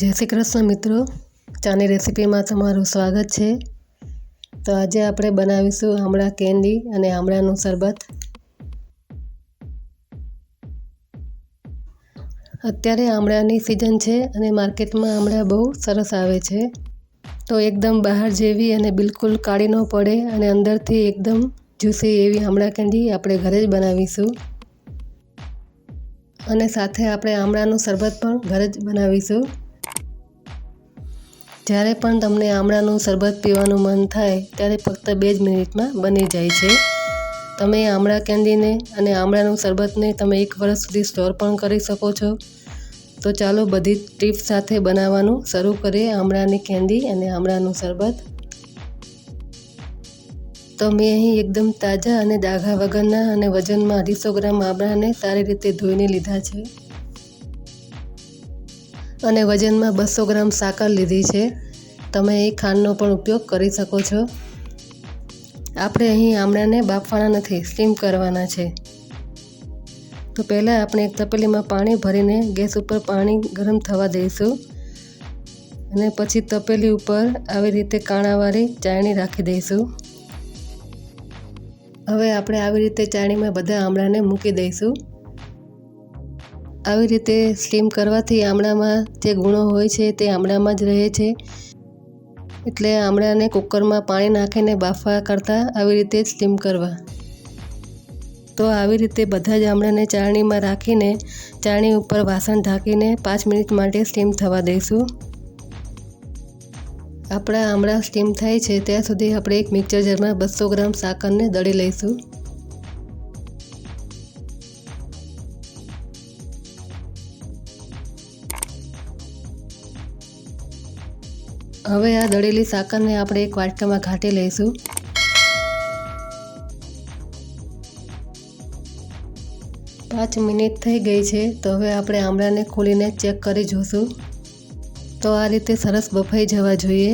જય શ્રી કૃષ્ણ મિત્રો. ચાની રેસીપીમાં તમારું સ્વાગત છે. તો આજે આપણે બનાવીશું આમળા કેન્ડી અને આમળાનું શરબત. અત્યારે આમળાની સિઝન છે અને માર્કેટમાં આમળા બહુ સરસ આવે છે. તો એકદમ બહાર જેવી અને બિલકુલ કાળી ન પડે અને અંદરથી એકદમ જ્યુસી એવી આમળા કેન્ડી આપણે ઘરે જ બનાવીશું. અને સાથે આપણે આમળાનું શરબત પણ ઘરે જ બનાવીશું. જ્યારે પણ તમને આમળાનું શરબત પીવાનું મન થાય, ત્યારે ફક્ત બે જ મિનિટમાં બની જાય છે. તમે આમળા કેન્ડીને અને આમળાનું શરબતને તમે એક વર્ષ સુધી સ્ટોર પણ કરી શકો છો. તો ચાલો બધી ટિપ્સ સાથે બનાવવાનું શરૂ કરીએ આમળાની કેન્ડી અને આમળાનું શરબત. તો મેં અહીં એકદમ તાજા અને દાઘા વગરના અને વજનમાં અઢીસો ગ્રામ આમળાને સારી રીતે ધોઈને લીધા છે. અને વજનમાં બસો ગ્રામ સાકર લીધી છે. તમે એ ખાંડનો પણ ઉપયોગ કરી શકો છો. આપણે અહીં આમળાને બાફવાના નથી, સ્ટીમ કરવાના છે. તો પહેલાં આપણે એક તપેલીમાં પાણી ભરીને ગેસ ઉપર પાણી ગરમ થવા દઈશું. અને પછી તપેલી ઉપર આવી રીતે કાણાવાળી ચાયણી રાખી દઈશું. હવે આપણે આવી રીતે ચાણીમાં બધા આમળાને મૂકી દઈશું. આવી રીતે સ્ટીમ કરવાથી આમળામાં જે ગુણો હોય છે તે આમળામાં જ રહે છે. એટલે આમળાને કુકરમાં પાણી નાખીને બાફવા કરતાં આવી રીતે સ્ટીમ કરવા. તો આવી રીતે બધા જ આમળાને ચાળણીમાં રાખીને ચાળણી ઉપર વાસણ ઢાંકીને પાંચ મિનિટ માટે સ્ટીમ થવા દઈશું. આપણા આમળા સ્ટીમ થાય છે, ત્યાં સુધી આપણે એક મિક્સર જારમાં બસો ગ્રામ સાકરને દળી લઈશું. હવે આ દળેલી સાકરને આપણે એક વાટકામાં ઘાટી લઈશું. પાંચ મિનિટ થઈ ગઈ છે, તો હવે આપણે આમળાને ખોલીને ચેક કરી જોઈશું તો આ રીતે સરસ બફાઈ જવા જોઈએ.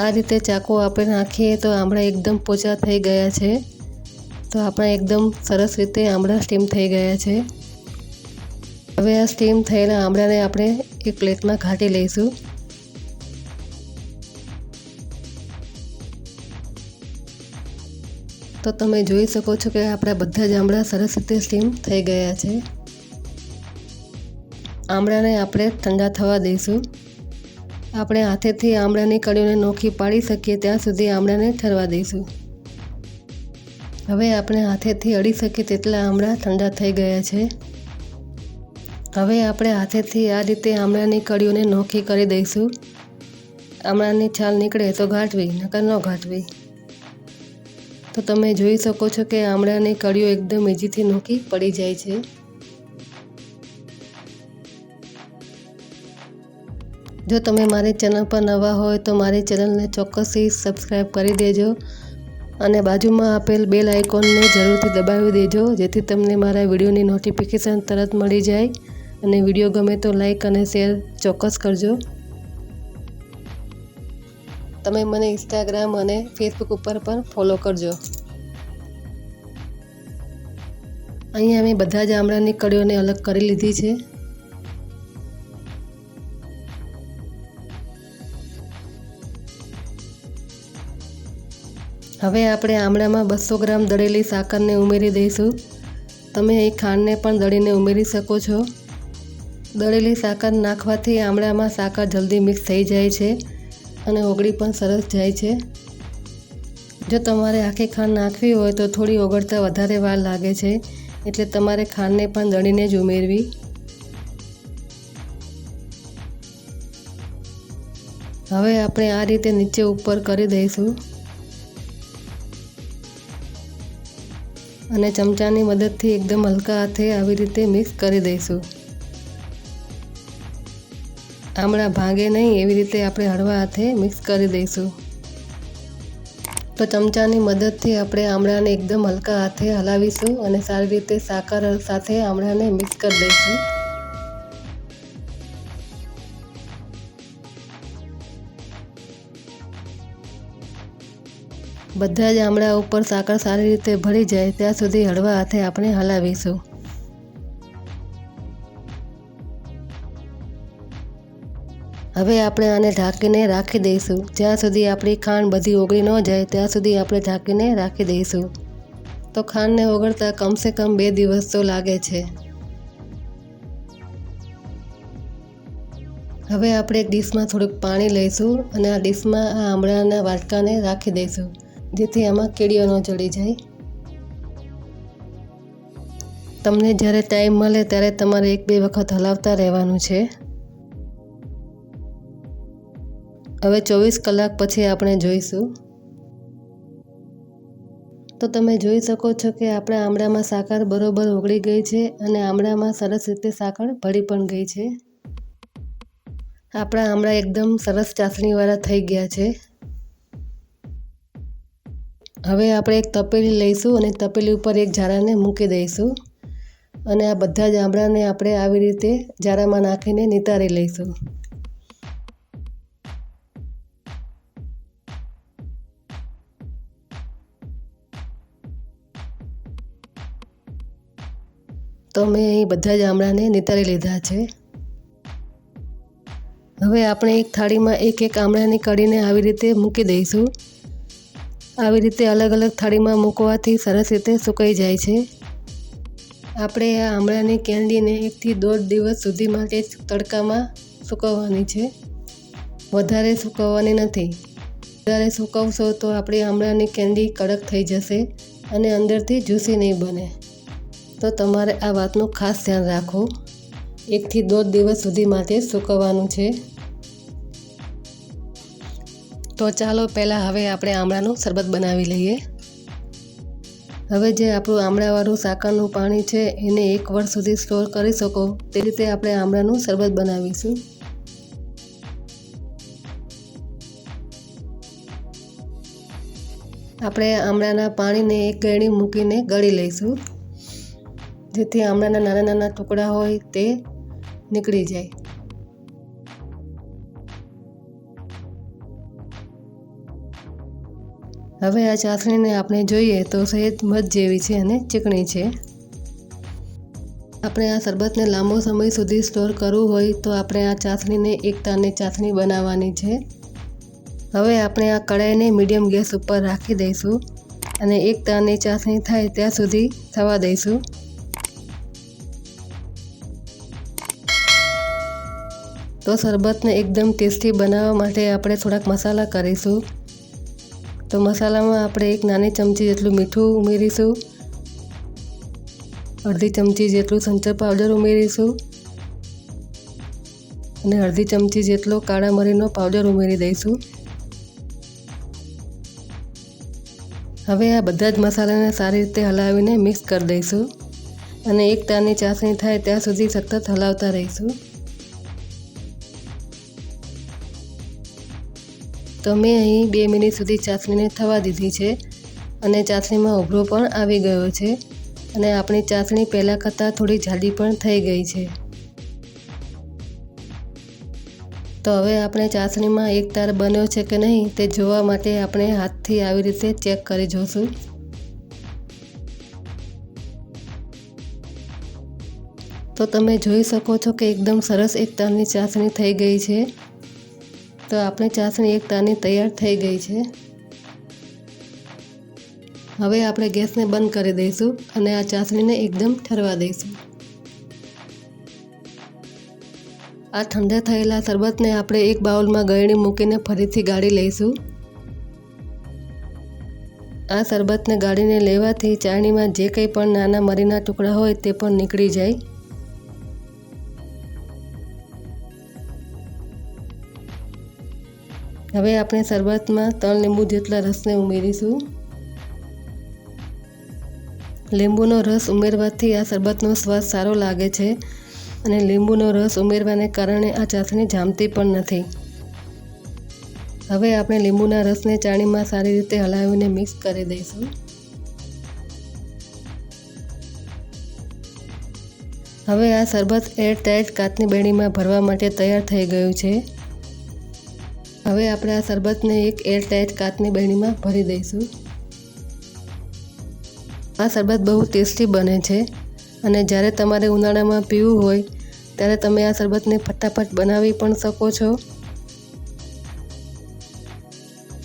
આ રીતે ચાકુ આપણે નાખીએ તો આમળા એકદમ પોચા થઈ ગયા છે. તો આપણા એકદમ સરસ રીતે આમળા સ્ટીમ થઈ ગયા છે. હવે આ સ્ટીમ થયેલા આમળાને આપણે એક પ્લેટમાં ઘાટી લઈશું. તો તમે જોઈ શકો છો કે આપણા બધા જ આમળા સરસ રીતે સ્ટીમ થઈ ગયા છે. આમળાને આપણે ઠંડા થવા દઈશું. આપણે હાથેથી આમળાની કળીઓને નોખી પાડી શકીએ ત્યાં સુધી આમળાને ઠરવા દઈશું. હવે આપણે હાથેથી અડી શકીએ તેટલા આમળા ઠંડા થઈ ગયા છે. હવે આપણે હાથેથી આ રીતે આમળાની કળીઓને નોખી કરી દઈશું. આમળાની છાલ નીકળે તો ગાંઠવી, નકર ન ઘાંટવી તો તમે જોઈ શકો છો કે આમળાની કળીઓ એકદમ ઈજીથી નોકી પડી જાય છે. જો તમે મારી ચેનલ પર નવા હોય તો મારી ચેનલને ચોક્કસથી સબસ્ક્રાઈબ કરી દેજો અને બાજુમાં આપેલ બેલ આઇકોનને જરૂરથી દબાવી દેજો, જેથી તમને મારા વિડીયોની નોટિફિકેશન તરત મળી જાય. અને વીડિયો ગમે તો લાઈક અને શેર ચોક્કસ કરજો. તમે મને ઇન્સ્ટાગ્રામ અને ફેસબુક ઉપર પણ ફોલો કરજો. અહીંયા મેં બધા જ આમળાની કળીઓને અલગ કરી લીધી છે. હવે આપણે આમળામાં બસો ગ્રામ દળેલી સાકરને ઉમેરી દઈશું. તમે અહીં ખાંડને પણ દળીને ઉમેરી શકો છો. દળેલી સાકર નાખવાથી આમળામાં સાકર જલ્દી મિક્સ થઈ જાય છે. અને ઓગળી પણ સરસ જાય છે. જો તમારે આખી ખાંડ નાખવી હોય તો થોડી ઓગળતા વધારે વાર લાગે છે, એટલે તમારે ખાંડને પણ દળીને જ ઉમેરવી. હવે આપણે આ રીતે નીચે ઉપર કરી દઈશું. અને ચમચાની મદદથી એકદમ હલકા હાથે આવી રીતે મિક્સ કરી દઈશું. આમળા ભાંગે નહીં, એવી રીતે આપણે હળવા હાથે મિક્સ કરી દઈશું. તો ચમચાની મદદથી આપણે આમળાને એકદમ હલકા હાથે હલાવીશું અને સારી રીતે સાકર સાથે આમળાને મિક્સ કરી દઈશું. બધા જ આમળા ઉપર સાકર સારી રીતે ભળી જાય, ત્યાં સુધી હળવા હાથે આપણે હલાવીશું. હવે આપણે આને ઢાંકીને રાખી દઈશું. જ્યાં સુધી આપણી ખાંડ બધી ઓગળી ન જાય, ત્યાં સુધી આપણે ઢાંકીને રાખી દઈશું. તો ખાંડને ઓગળતા કમસે કમ બે દિવસ તો લાગે છે. હવે આપણે એક ડીશમાં થોડુંક પાણી લઈશું અને આ ડીશમાં આ આમળાના વાટકાને રાખી દઈશું, જેથી આમાં કીડીઓ ન ચડી જાય. તમને જ્યારે ટાઈમ મળે ત્યારે તમારે એક બે વખત હલાવતા રહેવાનું છે. હવે ચોવીસ કલાક પછી આપણે જોઈશું. તો તમે જોઈ શકો છો કે આપણા આમળામાં સાકર બરોબર ઓગળી ગઈ છે અને આમળામાં સરસ રીતે સાકર ભળી પણ ગઈ છે. આપણા આમળા એકદમ સરસ ચાસણીવાળા થઈ ગયા છે. હવે આપણે એક તપેલી લઈશું અને તપેલી ઉપર એક ઝારાને મૂકી દઈશું. અને આ બધા જ આમળાને આપણે આવી રીતે ઝારામાં નાખીને નિતારી લઈશું. તો મેં અહીં બધા જ આમળાને નિતારી લીધા છે. હવે આપણે એક થાળીમાં એક એક આમળાની કળીને આવી રીતે મૂકી દઈશું. આવી રીતે અલગ અલગ થાળીમાં મૂકવાથી સરસ રીતે સુકાઈ જાય છે. આપણે આ આમળાની કેન્ડીને એકથી દોઢ દિવસ સુધી માટે તડકામાં સૂકવવાની છે. વધારે સૂકવવાની નથી. વધારે સૂકવશો તો આપણી આમળાની કેન્ડી કડક થઈ જશે અને અંદરથી જ્યુસી નહીં બને. તો તમારે આ વાતનું ખાસ ધ્યાન રાખો. એકથી દોઢ દિવસ સુધી માટે સૂકવવાનું છે. તો ચાલો પહેલાં હવે આપણે આમળાનું શરબત બનાવી લઈએ. હવે જે આપણું આમળાવાળું સાકરનું પાણી છે, એને એક વર્ષ સુધી સ્ટોર કરી શકો. તે રીતે આપણે આમળાનું શરબત બનાવીશું. આપણે આમળાના પાણીને એક ગળણી મૂકીને ગળી લઈશું. જેથી આમળાના નાના નાના ટુકડા હોય તે નીકળી જાય. હવે આ ચાસણીને આપણે જોઈએ તો સહેજ મધ જેવી છે અને ચીકણી છે. આપણે આ શરબતને લાંબો સમય સુધી સ્ટોર કરવું હોય તો આપણે આ ચાસણીને એક તારની ચાસણી બનાવવાની છે. હવે આપણે આ કડાઈને મીડિયમ ગેસ ઉપર રાખી દઈશું અને એક તારની ચાસણી થાય ત્યાં સુધી થવા દઈશું. તો શરબતને એકદમ ટેસ્ટી બનાવવા માટે આપણે થોડાક મસાલા કરીશું. તો મસાલામાં આપણે એક નાની ચમચી જેટલું મીઠું ઉમેરીશું. અડધી ચમચી જેટલું સંચર પાવડર ઉમેરીશું. અને અડધી ચમચી જેટલો કાળા મરીનો પાવડર ઉમેરી દઈશું. હવે આ બધા જ મસાલાને સારી રીતે હલાવીને મિક્સ કરી દઈશું. અને એક તારની ચાસણી થાય ત્યાં સુધી સતત હલાવતા રહીશું. તો મેં અહીં બે મિનિટ સુધી ચાસણીને થવા દીધી છે અને ચાસણીમાં ઉભરો પણ આવી ગયો છે અને આપણી ચાસણી પહેલાં કરતાં થોડી જાડી પણ થઈ ગઈ છે. તો હવે આપણે ચાસણીમાં એક તાર બન્યો છે કે નહીં તે જોવા માટે આપણે હાથથી આવી રીતે ચેક કરી જોઈશું તો તમે જોઈ શકો છો કે એકદમ સરસ એક તારની ચાસણી થઈ ગઈ છે. તો આપણી ચાસણી એક તાની તૈયાર થઈ ગઈ છે. હવે આપણે ગેસને બંધ કરી દઈશું અને આ ચાસણીને એકદમ ઠરવા દઈશું. આ ઠંડા થયેલા શરબતને આપણે એક બાઉલમાં ગળણી મૂકીને ફરીથી ગાળી લઈશું. આ શરબતને ગાળીને લેવાથી ચાણીમાં જે કંઈ પણ નાના મરીના ટુકડા હોય તે પણ નીકળી જાય. હવે આપણે શરબતમાં ત્રણ લીંબુ જેટલા રસને ઉમેરીશું. લીંબુનો રસ ઉમેરવાથી આ શરબતનો સ્વાદ સારો લાગે છે અને લીંબુનો રસ ઉમેરવાને કારણે આ ચાસણી જામતી પણ નથી. હવે આપણે લીંબુના રસને ચાણીમાં સારી રીતે હલાવીને મિક્સ કરી દઈશું. હવે આ શરબત એર ટાઈટ કાચની બેડીમાં ભરવા માટે તૈયાર થઈ ગયું છે. હવે આપણે આ શરબતને એક એરટાઈટ કાચની બરણીમાં ભરી દઈશું. આ શરબત બહુ ટેસ્ટી બને છે અને જ્યારે તમારે ઉનાળામાં પીવું હોય, ત્યારે તમે આ શરબતને ફટાફટ બનાવી પણ શકો છો.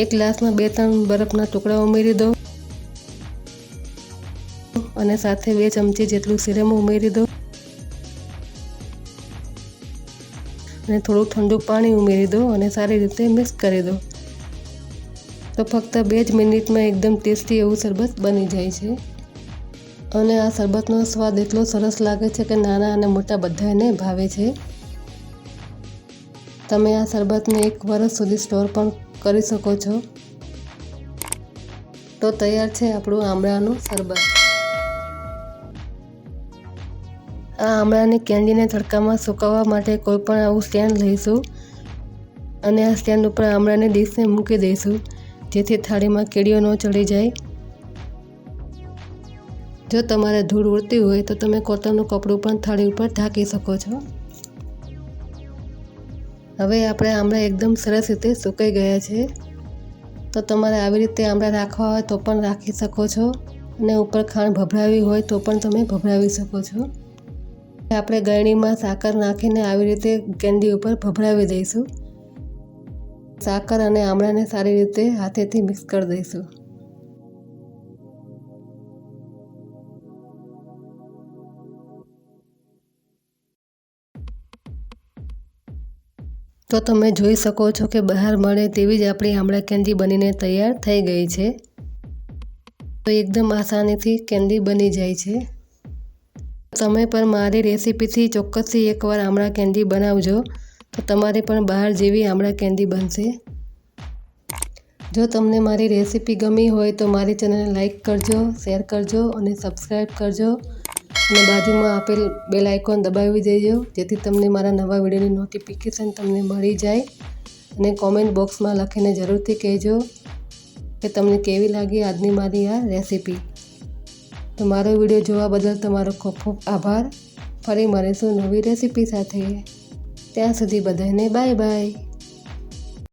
એક ગ્લાસમાં બે ત્રણ બરફના ટુકડા ઉમેરી દો અને સાથે બે ચમચી જેટલું સિરમ ઉમેરી દો. અને થોડું ઠંડુ પાણી ઉમેરી દો અને સારી રીતે મિક્સ કરી દો. તો ફક્ત બે જ મિનિટમાં એકદમ ટેસ્ટી એવું શરબત બની જાય છે. અને આ શરબતનો સ્વાદ એટલો સરસ લાગે છે કે નાના અને મોટા બધાને ભાવે છે. તમે આ શરબતને એક વર્ષ સુધી સ્ટોર પણ કરી શકો છો. તો તૈયાર છે આપણું આમળાનું શરબત. આ આમળાની કેન્ડીને તડકામાં સુકાવવા માટે કોઈ પણ આવું સ્ટેન્ડ લઈશું. અને આ સ્ટેન્ડ ઉપર આમળાની ડીશને મૂકી દઈશું, જેથી થાળીમાં કીડીઓ ન ચડી જાય. જો તમારે ધૂળ ઉડતી હોય તો તમે કોટનનું કપડું પણ થાળી ઉપર ઢાંકી શકો છો. હવે આપણે આમળા એકદમ સરસ રીતે સુકાઈ ગયા છે. તો તમારે આવી રીતે આમળા રાખવા હોય તો પણ રાખી શકો છો. અને ઉપર ખાંડ ભભરાવી હોય તો પણ તમે ભભરાવી શકો છો. આપણે ગળણીમાં સાકર નાખીને આવી રીતે કેન્ડી ઉપર ભભરાવી દઈશું. સાકર અને આમળાને સારી રીતે હાથેથી મિક્સ કરી દઈશું. તો તમે જોઈ શકો છો કે બહાર મળે તેવી જ આપણી આમળા કેન્ડી બનીને તૈયાર થઈ ગઈ છે. તો એકદમ આસાનીથી કેન્ડી બની જાય છે. તમે પણ મારી રેસીપીથી ચોક્કસથી એકવાર આમળા કેન્ડી બનાવજો. તો તમારે પણ બહાર જેવી આમળા કેન્ડી બનશે. જો તમને મારી રેસીપી ગમી હોય તો મારી ચેનલને લાઈક કરજો, શેર કરજો અને સબસ્ક્રાઈબ કરજો. અને બાજુમાં આપેલ બેલ આઇકોન દબાવી દેજો, જેથી તમને મારા નવા વિડીયોની નોટિફિકેશન તમને મળી જાય. અને કોમેન્ટ બોક્સમાં લખીને જરૂરથી કહેજો કે તમને કેવી લાગી આજની મારી આ રેસીપી. તો મારો વીડિયો જોવા બદલ તમારો ખૂબ ખૂબ આભાર. ફરી મળીશું નવી રેસીપી સાથે. ત્યાં સુધી બધાને બાય બાય.